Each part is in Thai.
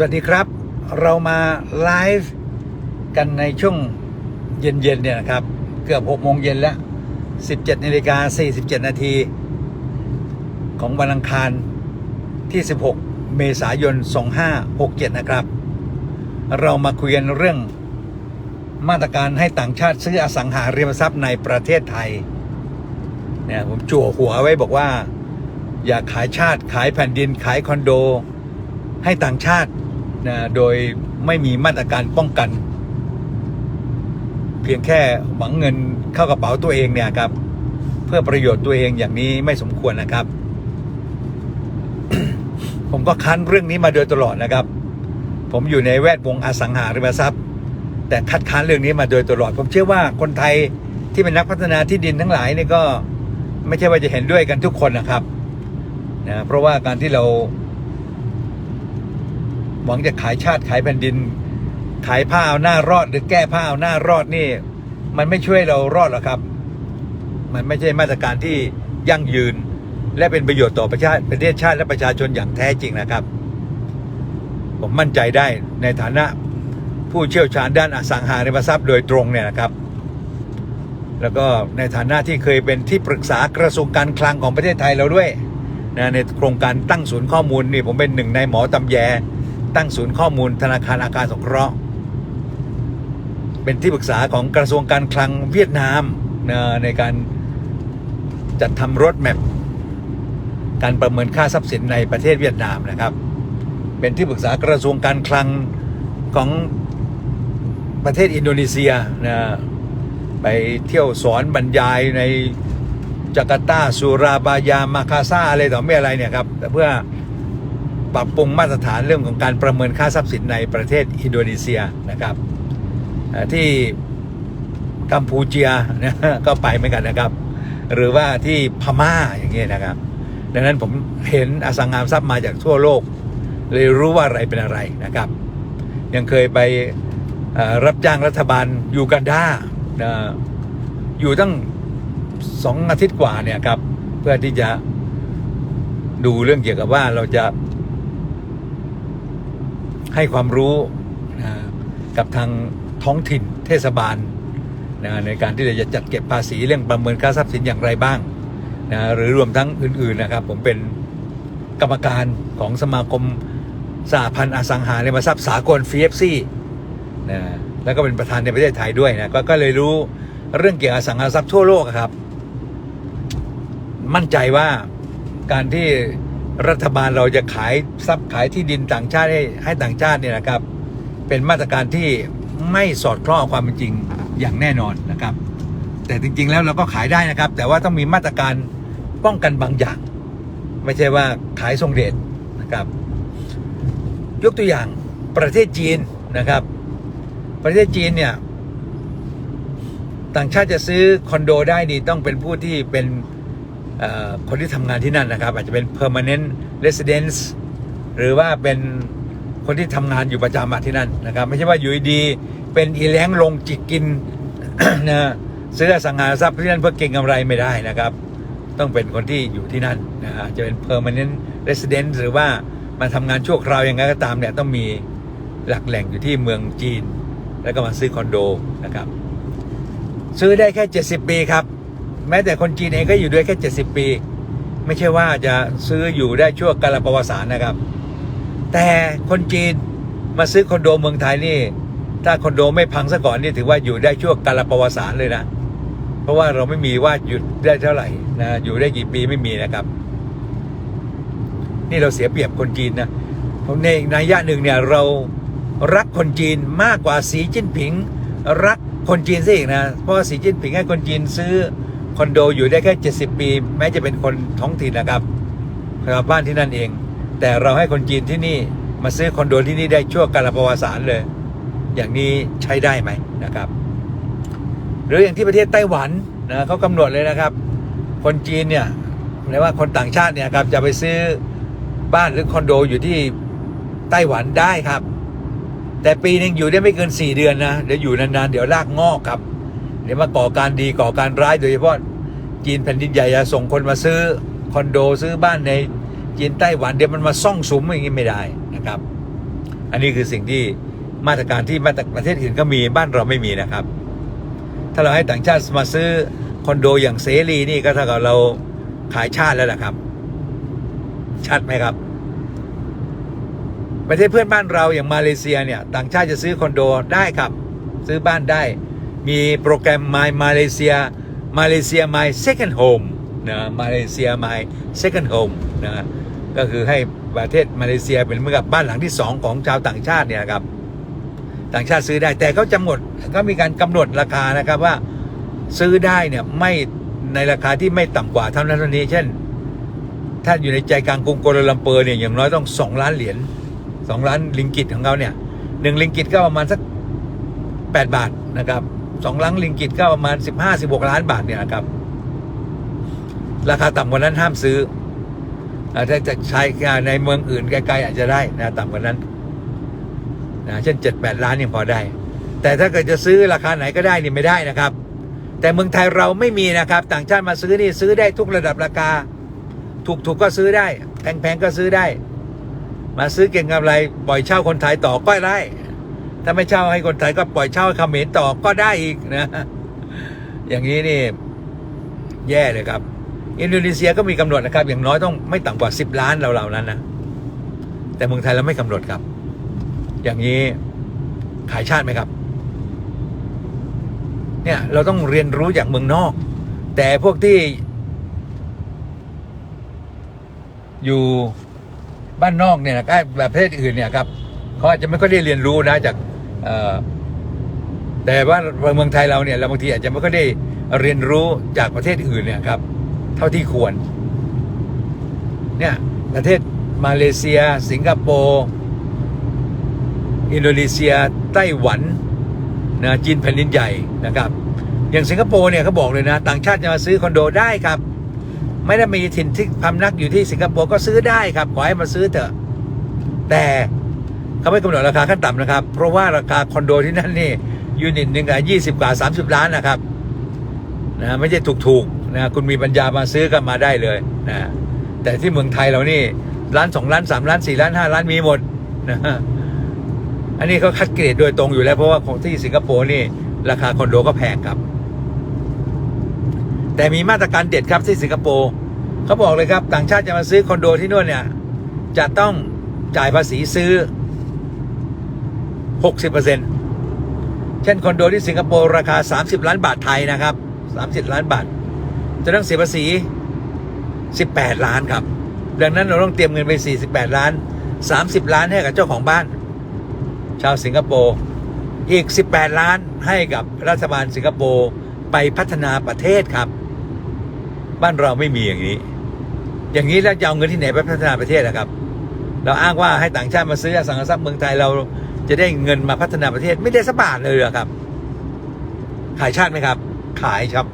สวัสดีครับ เรามาไลฟ์กันในช่วงเย็นๆเนี่ยนะครับ เกือบ6โมงเย็นแล้ว 17นาฬิกา47 นาที ของวันอังคารที่ 16 เมษายน 2567 นะครับ เรามาคุยกันเรื่องมาตรการให้ต่างชาติซื้ออสังหาริมทรัพย์ในประเทศไทยเนี่ยผมจั่วหัวไว้บอกว่า อย่าขายชาติขายแผ่นดินขายคอนโด ให้ต่างชาติ นะโดยไม่มีมาตรการป้องกัน เพียงแค่หวังเงินเข้ากระเป๋าตัวเองเนี่ยครับ เพื่อประโยชน์ตัวเองอย่างนี้ไม่สมควรนะครับ ผมก็คันเรื่องนี้มาโดยตลอดนะครับ ผมอยู่ในแวดวงอสังหาริมทรัพย์ แต่คัดค้านเรื่องนี้มาโดยตลอด ผมเชื่อว่าคนไทยที่เป็นนักพัฒนาที่ดินทั้งหลายนี่ก็ ไม่ใช่ว่าจะเห็นด้วยกันทุกคนนะครับนะเพราะว่าการที่เรา หวังจะขายชาติขายแผ่นดิน ขายผ้าเอาหน้ารอดหรือแก้ผ้าเอาหน้ารอดนี่ มันไม่ช่วยเรารอดหรอกครับ มันไม่ใช่มาตรการที่ยั่งยืน และเป็นประโยชน์ต่อประชาประเทศชาติและประชาชนอย่างแท้จริงนะครับ ผมมั่นใจได้ในฐานะผู้เชี่ยวชาญด้านอสังหาริมทรัพย์โดยตรงเนี่ยนะครับ แล้วก็ในฐานะที่เคยเป็นที่ปรึกษากระทรวงการคลังของประเทศไทยเราด้วยนะในโครงการตั้งศูนย์ข้อมูลนี่ผมเป็นหนึ่งในหมอตำแย ตั้งศูนย์ข้อมูลธนาคารอาคารสงเคราะห์ เป็นที่ปรึกษาของกระทรวงการคลังเวียดนามในการจัดทำรถแมพการประเมินค่าทรัพย์สินในประเทศเวียดนามนะครับ เป็นที่ปรึกษากระทรวงการคลังของประเทศอินโดนีเซียนะไปเที่ยวสอนบรรยายในจาการ์ตาสุราบายามาคาซาอะไรต่อไม่อะไรเนี่ยครับเพื่อ ปรับปรุงมาตรฐานเรื่องของการประเมินค่าทรัพย์สินในประเทศอินโดนีเซียนะครับที่กัมพูเชียนะก็ไปเหมือนกันนะครับ หรือว่าที่พม่าอย่างเงี้ยนะครับ ดังนั้นผมเห็นอสังหาริมทรัพย์มาจากทั่วโลก เลยรู้ว่าอะไรเป็นอะไรนะครับ ยังเคยไปรับจ้างรัฐบาลยูกันดานะอยู่ตั้งสองอาทิตย์กว่าเนี่ยครับ เพื่อที่จะดูเรื่องเกี่ยวกับว่าเราจะ ให้ความรู้นะกับทางท้องถิ่นเทศบาลนะในการที่จะจัดเก็บภาษีเรื่องประเมินค่าทรัพย์สินอย่างไรบ้างนะหรือรวมทั้งอื่นๆนะครับ ผมเป็นกรรมการของสมาคมสหพันธ์อสังหาริมทรัพย์สากล FFC นะแล้วก็เป็นประธานในประเทศไทยด้วยนะกก็เลยรู้เรื่องเกี่ยวกับอสังหาริมทรัพย์ทั่วโลกครับ มั่นใจว่าการที่ รัฐบาลเราจะขายทรัพย์ขายที่ดินต่างชาติให้ให้ต่างชาติเนี่ยนะครับ เป็นมาตรการที่ไม่สอดคล้องความเป็นจริงอย่างแน่นอนนะครับ แต่จริง ๆ แล้วเราก็ขายได้นะครับ แต่ว่าต้องมีมาตรการป้องกันบางอย่าง ไม่ใช่ว่าขายทรงเดชนะครับ ยกตัวอย่างประเทศจีนนะครับ ประเทศจีนเนี่ยต่างชาติจะซื้อคอนโดได้นี่ต้องเป็นผู้ที่เป็น คนที่ทำงานที่นั่นนะครับ อาจจะเป็น permanent residence หรือว่าเป็นคนที่ทำงานอยู่ประจำที่นั่นนะครับ ไม่ใช่ว่าอยู่ดี เป็นอีแล้งลงจิกกินนะซื้อสังหารทรัพย์ที่นั่นเพื่อเก็งกำไรไม่ได้นะครับ ต้องเป็นคนที่อยู่ที่นั่นนะฮะจะเป็น permanent residence หรือว่ามาทำงานชั่วคราวย่างไรก็ตามเนี่ยต้องมีหลักแหล่งอยู่ที่เมืองจีน แล้วก็มาซื้อคอนโดนะครับ ซื้อได้แค่ 70 ปีครับ แม้แต่คนจีนเองก็อยู่ด้วยแค่ 70 ปี ไม่ใช่ว่าจะซื้ออยู่ได้ชั่วกาลประวัติศาสตร์นะครับ แต่คนจีนมาซื้อคอนโดเมืองไทยนี่ ถ้าคอนโดไม่พังซะก่อนนี่ถือว่าอยู่ได้ชั่วกาลประวัติศาสตร์เลยนะเพราะว่าเราไม่มีว่าหยุดได้เท่าไหร่นะอยู่ได้กี่ปีไม่มีนะครับ นี่เราเสียเปรียบคนจีนนะผมในนัยยะหนึ่งเนี่ยเรารักคนจีนมากกว่าสีจิ้นผิง รักคนจีนซะอีกนะเพราะว่าสีจิ้นผิงให้คนจีนซื้อ คอนโดอยู่ได้แค่ 70 ปี แม้จะเป็นคนท้องถิ่นนะครับชาวบ้านที่นั่นเอง แต่เราให้คนจีนที่นี่มาซื้อคอนโดที่นี่ได้ชั่วกาลประวัติศาสตร์เลย อย่างนี้ใช้ได้ไหมนะครับ หรืออย่างที่ประเทศไต้หวันนะเขากำหนดเลยนะครับ คนจีนเนี่ยเรียกว่าคนต่างชาติเนี่ยครับจะไปซื้อบ้านหรือคอนโดอยู่ที่ไต้หวันได้ครับ แต่ปีหนึ่งอยู่ได้ไม่เกินสี่เดือนนะเดี๋ยวอยู่นานๆเดี๋ยวรากงอกครับ ดี๋ยวมาก่อการดีก่อการร้ายโดยเฉพาะจีนแผ่นดินใหญ่จะส่งคนมาซื้อคอนโดซื้อบ้านในจีนไต้หวันเดี๋ยวมันมาซ่องสุมอย่างนี้ไม่ได้นะครับ อันนี้คือสิ่งที่มาตรการที่มาตรประเทศอื่นก็มีบ้านเราไม่มีนะครับ ถ้าเราให้ต่างชาติมาซื้อคอนโดอย่างเสรีนี่ก็เท่ากับเราขายชาติแล้วนะครับ ชัดไหมครับ ประเทศเพื่อนบ้านเราอย่างมาเลเซียเนี่ย ต่างชาติจะซื้อคอนโดได้ครับ ซื้อบ้านได้ มีโปรแกรม My Malaysia Malaysia My Second Home นะมาเลเซีย My Second Home นะก็คือให้ประเทศมาเลเซียเป็นเหมือนกับบ้านหลังที่สองของชาวต่างชาติเนี่ยครับต่างชาติซื้อได้แต่เขาจำหนดก็มีการกำหนดราคานะครับว่าซื้อได้เนี่ยไม่ในราคาที่ไม่ต่ำกว่าเท่านั้นเท่านี้ เช่น ถ้าอยู่ในใจกลางกรุงโกลาลัมเปอร์เนี่ยอย่างน้อยต้องสองล้านเหรียญสองล้านลิงกิตของเขาเนี่ยหนึ่งลิงกิตก็ประมาณสักแปดบาทนะครับ สองล้านลิงกิตก็ประมาณสิบห้าสิบหกล้านบาทเนี่ยนะครับ ราคาต่ำกว่านั้นห้ามซื้ออาถ้าจะใช้ในเมืองอื่นไกลๆอาจจะได้นะต่ำกว่านั้นนะเช่นเจ็ดแปดล้านยังพอได้ แต่ถ้าเกิดจะซื้อราคาไหนก็ได้นี่ไม่ได้นะครับ แต่เมืองไทยเราไม่มีนะครับ ต่างชาติมาซื้อนี่ซื้อได้ทุกระดับราคา ถูกๆก็ซื้อได้แพงๆก็ซื้อได้ มาซื้อเก่งกำไรปล่อยเช่าคนไทยต่อก็ได้ ถ้าไม่เช่าให้คนไทยก็ปล่อยเช่าเขมรต่อก็ได้อีกนะ อย่างนี้นี่ แย่เลยครับ อินโดนีเซียก็มีกำหนดนะครับ อย่างน้อยต้องไม่ต่ำกว่า10ล้านเราๆนั้นนะแต่เมืองไทยเราไม่กำหนดครับ อย่างนี้ขายชาติไหมครับ เนี่ยเราต้องเรียนรู้จากเมืองนอก แต่พวกที่ อยู่บ้านนอกเนี่ยนะใกล้ประเทศอื่นเนี่ยครับเขาอาจจะไม่ค่อยได้เรียนรู้นะจาก แต่ว่าเมืองไทยเราเนี่ยเราบางทีอาจจะไม่ค่อยได้เรียนรู้จากประเทศอื่นเนี่ยครับ เท่าที่ควร เนี่ยประเทศมาเลเซีย สิงคโปร์อินโดนีเซียไต้หวันนะจีนแผ่นดินใหญ่นะครับ อย่างสิงคโปร์เนี่ยเขาบอกเลยนะ ต่างชาติจะมาซื้อคอนโดได้ครับ ไม่ได้มีถิ่นที่พำนักอยู่ที่สิงคโปร์ก็ซื้อได้ครับขอให้มาซื้อเถอะแต่ เขาไม่กำหนดราคาขั้นต่ำนะครับ เพราะว่าราคาคอนโดที่นั่นนี่ยูนิตหนึ่งอะยี่สิบกว่าสามสิบล้านนะครับนะไม่ใช่ถูกๆนะคุณมีปัญญามาซื้อกันมาได้เลยนะแต่ที่เมืองไทยเรานี่ล้านสองล้านสามล้านสี่ล้านห้าล้านมีหมดนะอันนี้เขาคัดเกรดโดยตรงอยู่แล้วเพราะว่าของที่สิงคโปร์นี่ราคาคอนโดก็แพงครับ แต่มีมาตรการเด็ดครับที่สิงคโปร์เขาบอกเลยครับ ต่างชาติจะมาซื้อคอนโดที่นู่นเนี่ยจะต้องจ่ายภาษีซื้อ 60%เช่นคอนโดที่สิงคโปร์ราคา 30 ล้านบาทไทยนะครับ 30 ล้านบาท จะต้องเสียภาษี 18 ล้านครับ ดังนั้นเราต้องเตรียมเงินไป 48 ล้าน 30 ล้านให้กับเจ้าของบ้าน ชาวสิงคโปร์อีก 18 ล้านให้กับรัฐบาลสิงคโปร์ไปพัฒนาประเทศครับ บ้านเราไม่มีอย่างนี้ อย่างนี้แล้วจะเอาเงินที่ไหนไปพัฒนาประเทศนะครับ เราอ้างว่าให้ต่างชาติมาซื้ออสังหาริมทรัพย์เมืองไทยเรา จะได้เงินมาพัฒนาประเทศไม่ได้สักบาทเลยเหรอครับ ขายชาติไหมครับ ขายครับ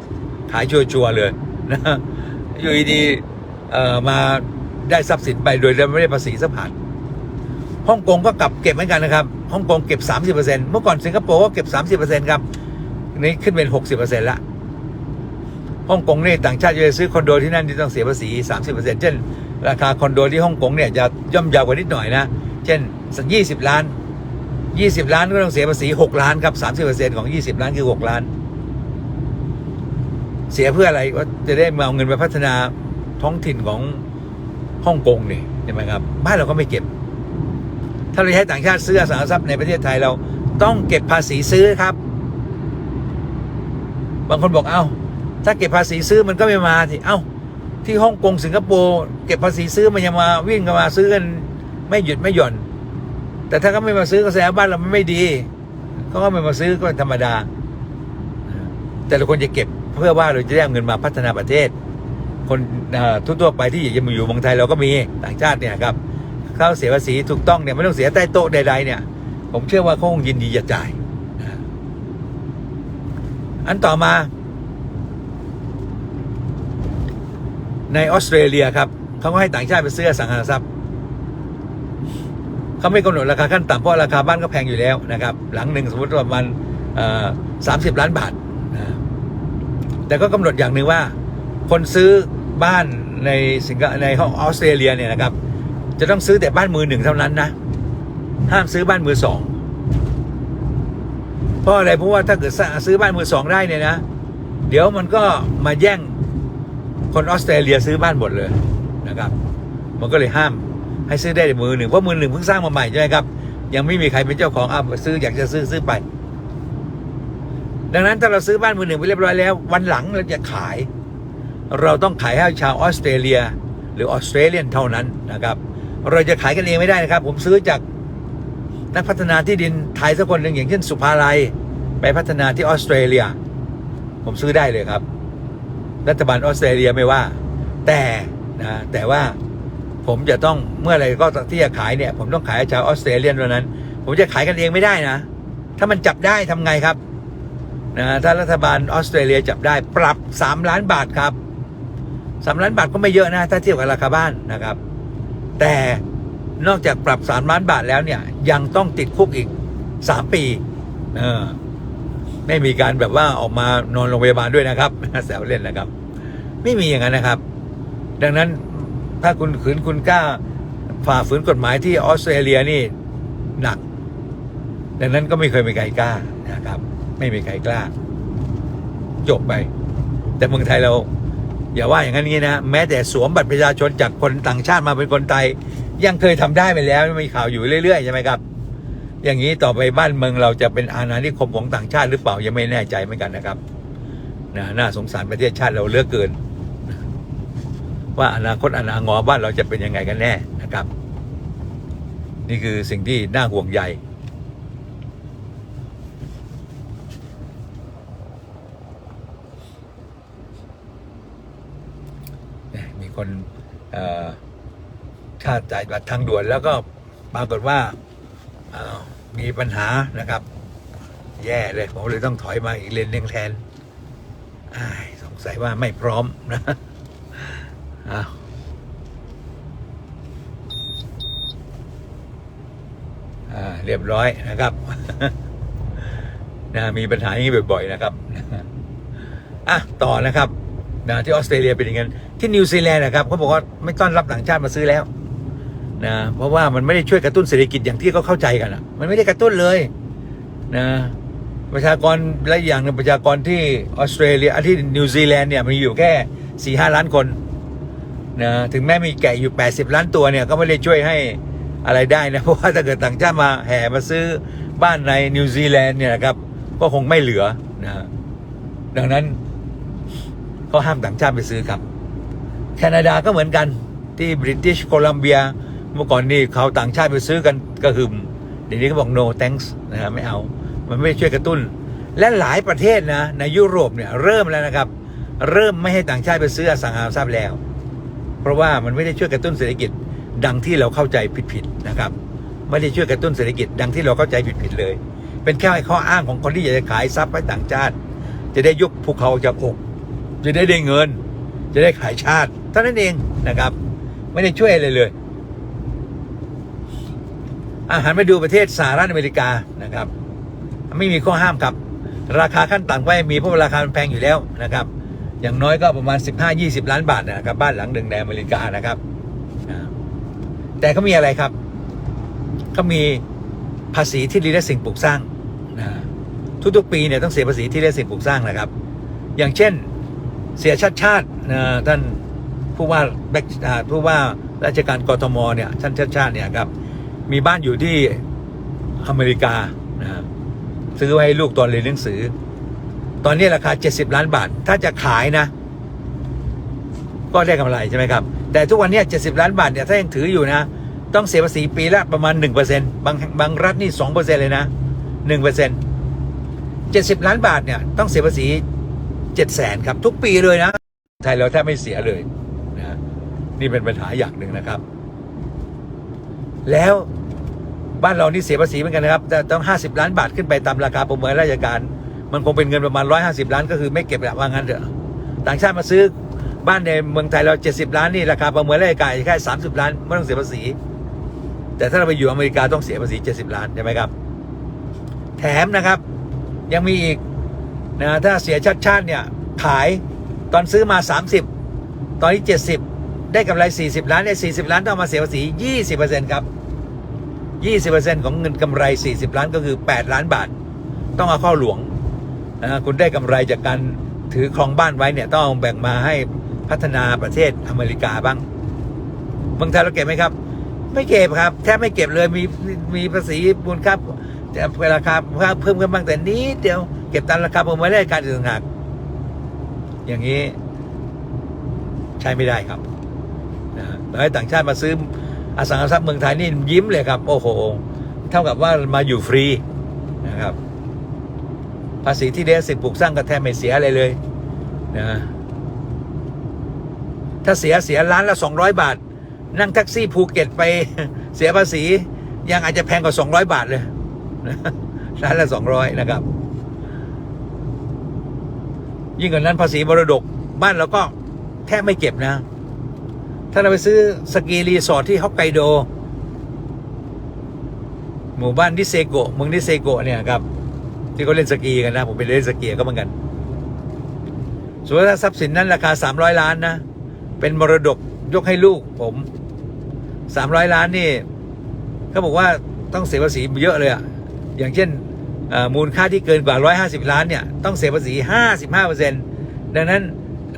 ขายชัวร์ๆเลยนะอยู่ดีๆเอ่อมาได้ทรัพย์สินไปโดยไม่ได้ภาษีสักบาทฮ่องกงก็กลับเก็บเหมือนกันนะครับฮ่องกงเก็บ 30%เมื่อก่อนสิงคโปร์ก็เก็บ 30%ครับนี่ขึ้นเป็น 60%ละฮ่องกงนี่ต่างชาติจะซื้อคอนโดที่นั่นที่ต้องเสียภาษี 30%เช่น ราคาคอนโดที่ฮ่องกงเนี่ยจะย่อมยาวกว่านิดหน่อยนะ เช่นสักยี่สิบล้าน ยี่สิบล้านก็ต้องเสียภาษีหกล้านครับสามสิบเปอร์เซ็นของยี่สิบล้านคือหกล้าน เสียเพื่ออะไรว่าจะได้มาเอาเงินไปพัฒนาท้องถิ่นของฮ่องกงนี่ใช่ไหมครับบ้านเราก็ไม่เก็บ ถ้าเราให้ต่างชาติซื้อสังหารทรัพย์ในประเทศไทยเราต้องเก็บภาษีซื้อครับ บางคนบอกเอ้า ถ้าเก็บภาษีซื้อมันก็ไม่มาสิเอ้า ที่ฮ่องกงสิงคโปร์เก็บภาษีซื้อมันยังมาวิ่งกันมาซื้อกันไม่หยุดไม่หย่อน แต่ถ้าเขาไม่มาซื้อก็แสดงว่าบ้านเรามันไม่ดีเขาก็ไม่มาซื้อก็ธรรมดา แต่เราควรจะเก็บเพื่อว่าเราจะได้เอาเงินมาพัฒนาประเทศ คนทั่วๆไปที่อยากจะมาอยู่เมืองไทยเราก็มีต่างชาติเนี่ยครับเขาเสียภาษีถูกต้องเนี่ยไม่ต้องเสียใต้โต๊ะใดๆเนี่ย ผมเชื่อว่าเขาคงยินดีจะจ่ายอันต่อมา ในออสเตรเลียครับเขาก็ให้ต่างชาติไปซื้อสังหารทรัพย์ เขาไม่กำหนดราคาขั้นต่ำเพราะราคาบ้านก็แพงอยู่แล้วนะครับ หลังหนึ่งสมมติประมาณสามสิบล้านบาทนะแต่ก็กำหนดอย่างหนึ่งว่า คนซื้อบ้านในสิงคในห้องออสเตรเลียเนี่ยนะครับ จะต้องซื้อแต่บ้านมือหนึ่งเท่านั้นนะห้ามซื้อบ้านมือสองเพราะอะไรเพราะว่าถ้าเกิดซื้อบ้านมือสองได้เนี่ยนะ เดี๋ยวมันก็มาแย่งคนออสเตรเลียซื้อบ้านหมดเลยนะครับ มันก็เลยห้าม ให้ซื้อได้มือหนึ่งเพราะมือหนึ่งเพิ่งสร้างมาใหม่ใช่ไหมครับ ยังไม่มีใครเป็นเจ้าของอะซื้ออยากจะซื้อซื้อไป ดังนั้นถ้าเราซื้อบ้านมือหนึ่งไปเรียบร้อยแล้ว วันหลังเราจะขาย เราต้องขายให้ชาวออสเตรเลีย หรือออสเตรเลียนเท่านั้นนะครับ เราจะขายกันเองไม่ได้นะครับ ผมซื้อจากนักพัฒนาที่ดินไทยสักคนหนึ่งอย่างเช่นสุภาลัยไปพัฒนาที่ออสเตรเลีย ผมซื้อได้เลยครับ รัฐบาลออสเตรเลียไม่ว่า แต่นะแต่ว่า ผมจะต้องเมื่อไรก็ที่จะขายเนี่ย ผมต้องขายให้ชาวออสเตรเลียนเท่านั้น ผมจะขายกันเองไม่ได้นะ ถ้ามันจับได้ทำไงครับนะถ้ารัฐบาลออสเตรเลียจับได้ปรับสามล้านบาทครับสามล้านบาทก็ไม่เยอะนะ ถ้าเทียบกับราคาบ้านนะครับ แต่นอกจากปรับสามล้านบาทแล้วเนี่ย ยังต้องติดคุกอีกสามปีเออไม่มีการแบบว่าออกมานอนโรงพยาบาลด้วยนะครับแซวเล่นนะครับ ไม่มีอย่างนั้นนะครับ ดังนั้น ถ้าคุณขืนคุณกล้าฝ่าฝืนกฎหมายที่ออสเตรเลียนี่หนัก ดังนั้นก็ไม่เคยมีใครกล้านะครับ ไม่มีใครกล้า จบไป แต่เมืองไทยเรา อย่าว่าอย่างนั้นงี้นะแม้แต่สวมบัตรประชาชนจากคนต่างชาติมาเป็นคนไทย ยังเคยทำได้ไปแล้วมีข่าวอยู่เรื่อยๆใช่ไหมครับ อย่างนี้ต่อไปบ้านเมืองเราจะเป็นอาณานิคมของต่างชาติหรือเปล่ายังไม่แน่ใจเหมือนกันนะครับนะน่าสงสารประเทศชาติเราเลือกเกิน ว่าอนาคตอนาคตบ้านเราจะเป็นยังไงกันแน่นะครับ นี่คือสิ่งที่น่าห่วงใยมีคนเอ่าจ่ายบัตรทางด่วนแล้วก็ปรากฏว่ามีปัญหานะครับ แย่เลยผมเลยต้องถอยมาอีกเลนหนึ่งแทนอ้าสงสัยว่าไม่พร้อมนะ อ้าวอ่าเรียบร้อยนะครับนะมีปัญหาอย่างนี้บ่อยๆนะครับอะต่อนะครับนะที่ออสเตรเลียเป็นอย่างนั้นที่นิวซีแลนด์นะครับเขาบอกว่าไม่ต้อนรับต่างชาติมาซื้อแล้วนะเพราะว่ามันไม่ได้ช่วยกระตุ้นเศรษฐกิจอย่างที่เขาเข้าใจกันอะ มันไม่ได้กระตุ้นเลยนะประชากรและอย่างหนึงประชากรที่ออสเตรเลียอะที่นิวซีแลนด์เนี่ยมีอยู่แค่สี่ห้าล้านคน นะถึงแม้มีแกะอยู่ 80 ล้านตัวเนี่ยก็ไม่ได้ช่วยให้อะไรได้นะ เพราะว่าถ้าเกิดต่างชาติมาแห่มาซื้อบ้านในนิวซีแลนด์เนี่ยนะครับ ก็คงไม่เหลือนะ ดังนั้นก็ห้ามต่างชาติไปซื้อครับ แคนาดาก็เหมือนกันที่บริติชโคลัมเบียเมื่อก่อนนี่เขาต่างชาติไปซื้อกันกระหึ่มเดี๋ยวนี้ก็บอก no thanks นะฮะไม่เอา มันไม่ช่วยกระตุ้น และหลายประเทศนะในยุโรปเนี่ยเริ่มแล้วนะครับ เริ่มไม่ให้ต่างชาติไปซื้ออสังหาริมทรัพย์แล้ว เพราะว่ามันไม่ได้ช่วยกระตุ้นเศรษฐกิจดังที่เราเข้าใจผิดๆนะครับ ไม่ได้ช่วยกระตุ้นเศรษฐกิจดังที่เราเข้าใจผิดๆเลย เป็นแค่ข้ออ้างของคนที่อยากจะขายทรัพย์ให้ต่างชาติ จะได้ยกภูเขาจากอกจะได้ได้เงิน จะได้ขายชาติเท่านั้นเองนะครับ ไม่ได้ช่วยอะไรเลยอาหารมาดูประเทศสหรัฐอเมริกานะครับ ไม่มีข้อห้ามครับ ราคาขั้นต่ำก็ไม่มีเพราะราคามันแพงอยู่แล้วนะครับ อย่างน้อยก็ประมาณ 15-20 ล้านบาทนะครับบ้านหลังหนึ่งในอเมริกานะครับ แต่เขามีอะไรครับเขามีภาษีที่ดินและสิ่งปลูกสร้างนะทุกๆปีเนี่ยต้องเสียภาษีที่ดินและสิ่งปลูกสร้างนะครับ อย่างเช่นเสียชาติชาติท่านผู้ว่าแบกอ่าผู้ว่าราชการกรทมเนี่ยท่านชาติชาติเนี่ยครับมีบ้านอยู่ที่อเมริกานะฮะซื้อไว้ให้ลูกตอนเรียนหนังสือ ตอนนี้ราคา 70 ล้านบาท ถ้าจะขายนะ ก็ได้กำไรใช่ไหมครับ แต่ทุกวันนี้ 70 ล้านบาทเนี่ยถ้ายังถืออยู่นะ ต้องเสียภาษีปีละประมาณ 1%บางบางรัฐนี่ 2%เลยนะ 1% 70 ล้านบาทเนี่ยต้องเสียภาษี7 0 0 0 0 0ครับ ทุกปีเลยนะ ไทยเราแทบไม่เสียเลยนะนี่เป็นปัญหาอย่างหนึ่งนะครับ แล้วบ้านเรานี่เสียภาษีเหมือนกันนะครับ แต่ต้อง 50 ล้านบาทขึ้นไปตามราคาประเมินราชการ มันคงเป็นเงินประมาณ150ล้านก็คือไม่เก็บแหละว่างั้นเถอะต่างชาติมาซื้อบ้านในเมืองไทยเรา70ล้านนี่ราคาประเมินราชการแค่30ล้านไม่ต้องเสียภาษี แต่ถ้าเราไปอยู่อเมริกาต้องเสียภาษี70ล้านใช่ไหมครับ แถมนะครับ ยังมีอีกนะถ้าเสียชาติชาติเนี่ยขายตอนซื้อมา30ตอนนี้70ได้กำไร40ล้านเนี่ย40ล้านต้องมาเสียภาษี20%ครับ20%ของเงินกำไร40ล้านก็คือ8ล้านบาท ต้องเอาเข้าหลวง นะคุณได้กำไรจากการถือครองบ้านไว้เนี่ยต้องแบ่งมาให้พัฒนาประเทศอเมริกาบ้างเมืองไทยเราเก็บไหมครับ ไม่เก็บครับ แทบไม่เก็บเลยมีมีภาษีมูลค่าแต่ราคาเพิ่มขึ้นบ้างแต่นิดเดียวเก็บตามราคาประเมินได้การอื่นต่างหากอย่างนี้ ใช้ไม่ได้ครับนะแล้วให้ต่างชาติมาซื้ออสังหาริมทรัพย์เมืองไทยนี่ยิ้มเลยครับ โอ้โห เท่ากับว่ามาอยู่ฟรีนะครับ ภาษีที่เลี้สิทธิ์ปลูกสร้างก็แทบไม่เสียอะไรเลยนะถ้าเสียเสียล้านละสองร้อยบาท นั่งแท็กซี่ภูเก็ตไปเสียภาษียังอาจจะแพงกว่าสองร้อยบาทเลยนะล้านละสองร้อยนะครับ ยิ่งกว่านั้นภาษีมรดกบ้านเราก็แทบไม่เก็บนะ ถ้าเราไปซื้อสกีรีสอร์ทที่ฮอกไกโด หมู่บ้านดิเซโกเมืองดิเซโกเนี่ยครับ ที่เขาเล่นสกีกันนะ ผมไปเล่นสกีก็เหมือนกันส่วนถ้าทรัพย์สินนั้นราคาสามร้อยล้านนะ เป็นมรดกยกให้ลูกผมสามร้อยล้านนี่เขาบอกว่าต้องเสียภาษีเยอะเลยอะอย่างเช่นมูลค่าที่เกินกว่าร้อยห้าสิบล้านเนี่ยต้องเสียภาษีห้าสิบห้าเปอร์เซ็นดังนั้น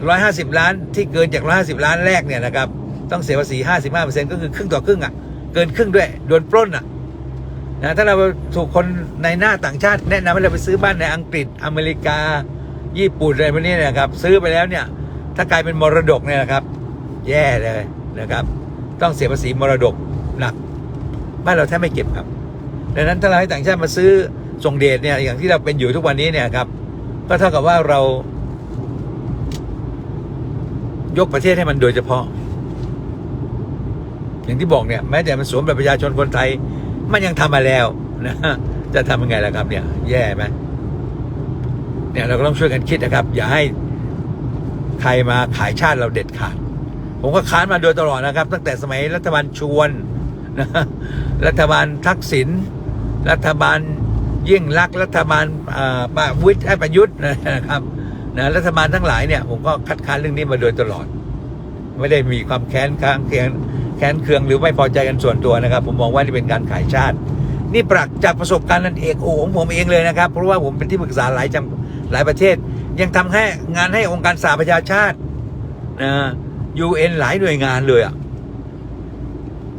ร้อยห้าสิบล้านที่เกินจากร้อยห้าสิบล้านแรกเนี่ยนะครับต้องเสียภาษีห้าสิบห้าเปอร์เซ็นก็คือครึ่งต่อครึ่งอะเกินครึ่งด้วยโดนปล้นอะ นะถ้าเราถูกคนในหน้าต่างชาติ แนะนำให้เราไปซื้อบ้านในอังกฤษอเมริกา ญี่ปุ่นอะไรพวกนี้นะครับ ซื้อไปแล้วเนี่ย ถ้ากลายเป็นมรดกเนี่ยนะครับ แย่เลยนะครับ ต้องเสียภาษีมรดกหนักบ้านเราแทบไม่เก็บครับดังนั้นถ้าเราให้ต่างชาติมาซื้อส่งเดชเนี่ยอย่างที่เราเป็นอยู่ทุกวันนี้เนี่ยครับ ก็เท่ากับว่าเรายกประเทศให้มันโดยเฉพาะ อย่างที่บอกเนี่ยแม้แต่มันสวมแบัตรประชาชนคนไทย มันยังทำมาแล้วนะจะทำยังไงล่ะครับเนี่ย แย่ไหมเนี่ยเราก็ต้องช่วยกันคิดนะครับ อย่าให้ใครมาขายชาติเราเด็ดขาด ผมก็ค้านมาโดยตลอดนะครับ ตั้งแต่สมัยรัฐบาลชวนนะรัฐบาลทักษิณรัฐบาลยิ่งรักษณ์รัฐบาลอ่าประวิทย์ประยุทธ์นะครับนะรัฐบาลทั้งหลายเนี่ยผมก็คัดค้านเรื่องนี้มาโดยตลอด ไม่ได้มีความแค้นค้างเคียง แค้นเคืองหรือไม่พอใจกันส่วนตัวนะครับ ผมมองว่านี่เป็นการขายชาติ นี่ปรักจากประสบการณ์นันเอกโอของผมเองเลยนะครับ เพราะว่าผมเป็นที่ปรึกษาหลายจังหลายประเทศ ยังทำให้งานให้องค์การสหประชาชาตินะยูเอ็นหลายหน่วยงานเลยอะ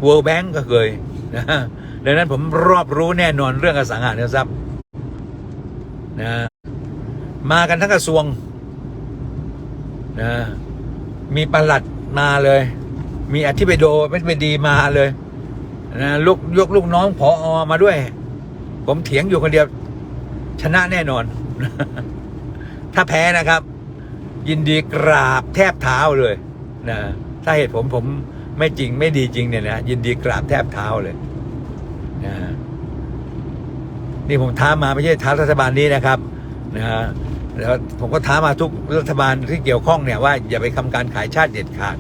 World Bank ก็เคยนะดังนั้นผมรอบรู้แน่นอนเรื่องอสังหาริมทรัพย์นะมากันทั้งกระทรวงนะมีประหลัดมาเลย มีอธิบดีไม่ไปดีมาเลยนะลูกยกลูกน้องผออมาด้วย ผมเถียงอยู่คนเดียว ชนะแน่นอน ถ้าแพ้นะครับ ยินดีกราบแทบเท้าเลยนะถ้าเหตุผมผมไม่จริงไม่ดีจริงเนี่ยนะยินดีกราบแทบเท้าเลยนะนี่ผมท้ามาไม่ใช่ท้ารัฐบาลนี้นะครับนะแล้วผมก็ท้ามาทุกรัฐบาลที่เกี่ยวข้องเนี่ยว่าอย่าไปทำการขายชาติเด็ดขาด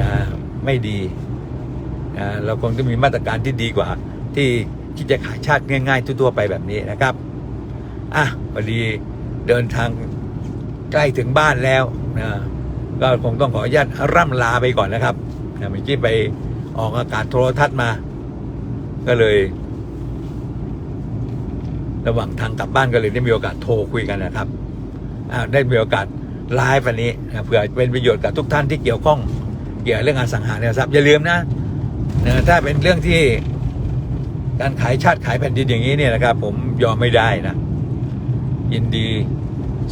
นะไม่ดีนะเราคงจะมีมาตรการที่ดีกว่า ที่ที่จะขายชาติง่าย ๆ ทั่วๆไปแบบนี้นะครับอะพอดีเดินทางใกล้ถึงบ้านแล้วนะก็คงต้องขออนุญาตร่ำลาไปก่อนนะครับนะเมื่อกี้ไปออกอากาศโทรทัศน์มา ก็เลย ระหว่างทางกลับบ้านก็เลยได้มีโอกาสโทรคุยกันนะครับได้มีโอกาสไลฟ์วันนี้นะเพื่อเป็นประโยชน์กับทุกท่านที่เกี่ยวข้อง กี่ยวกับเรื่องอสังหาริมทรัพย์อย่าลืมนะนะถ้าเป็นเรื่องที่การขายชาติขายแผ่นดินอย่างนี้เนี่ยนะครับ ผมยอมไม่ได้นะยินดี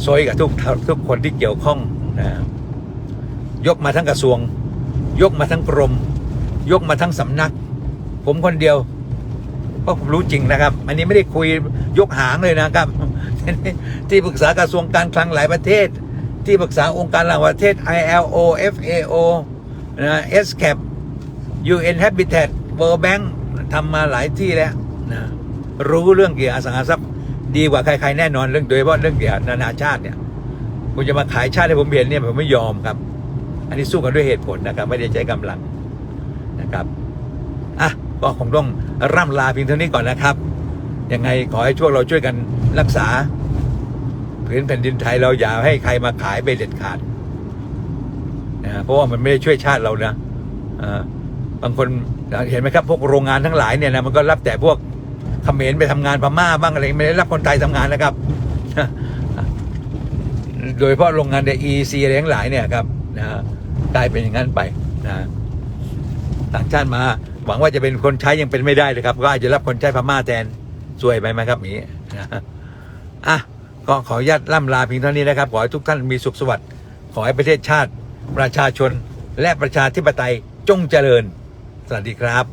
ซอยกับทุกทุกคนที่เกี่ยวข้องนะยกมาทั้งกระทรวง ยกมาทั้งกรม ยกมาทั้งสำนัก ผมคนเดียวเพราะผมรู้จริงนะครับ อันนี้ไม่ได้คุยยกหางเลยนะครับ ที่ปรึกษากระทรวงการคลังหลายประเทศ ที่ปรึกษาองค์การระหว่างประเทศ ILO FAO นะ SCAP UN Habitat World Bank ทำมาหลายที่แล้วนะรู้เรื่องเกี่ยวกับอสังหาริมทรัพย์ดีกว่าใครๆแน่นอนเรื่องโดยเฉพาะเรื่องเกี่ยวกับนานาชาติเนี่ยคุณจะมาขายชาติให้ผมเห็นเนี่ยผมไม่ยอมครับ อันนี้สู้กันด้วยเหตุผลนะครับ ไม่ได้ใช้กำลังนะครับอะก็คงต้องร่ำลาเพียงเท่านี้ก่อนนะครับ ยังไงขอให้ช่วยเราช่วยกันรักษาพื้นแผ่นดินไทยเราอย่าให้ใครมาขายไปเด็ดขาด นะเพราะว่ามันไม่ได้ช่วยชาติเรานะอ่าบางคนเห็นไหมครับพวกโรงงานทั้งหลายเนี่ยนะมันก็รับแต่พวกเขมรไปทำงานพม่าบ้างอะไรไม่ได้รับคนไทยทำงานนะครับ โดยเฉพาะโรงงานใน EC อะไรทั้งหลายเนี่ยครับนะฮะกลายเป็นอย่างนั้นไปนะฮะต่างชาติมาหวังว่าจะเป็นคนใช้ยังเป็นไม่ได้เลยครับ ก็อาจจะรับคนใช้พม่าแทนสวยไปไหมครับนี้นะอะก็ขออนุญาตล่ำลาเพียงเท่านี้นะครับ ขอให้ทุกท่านมีสุขสวัสดิ์ขอให้ประเทศชาติ ประชาชนและประชาธิปไตยจงเจริญ สวัสดีครับ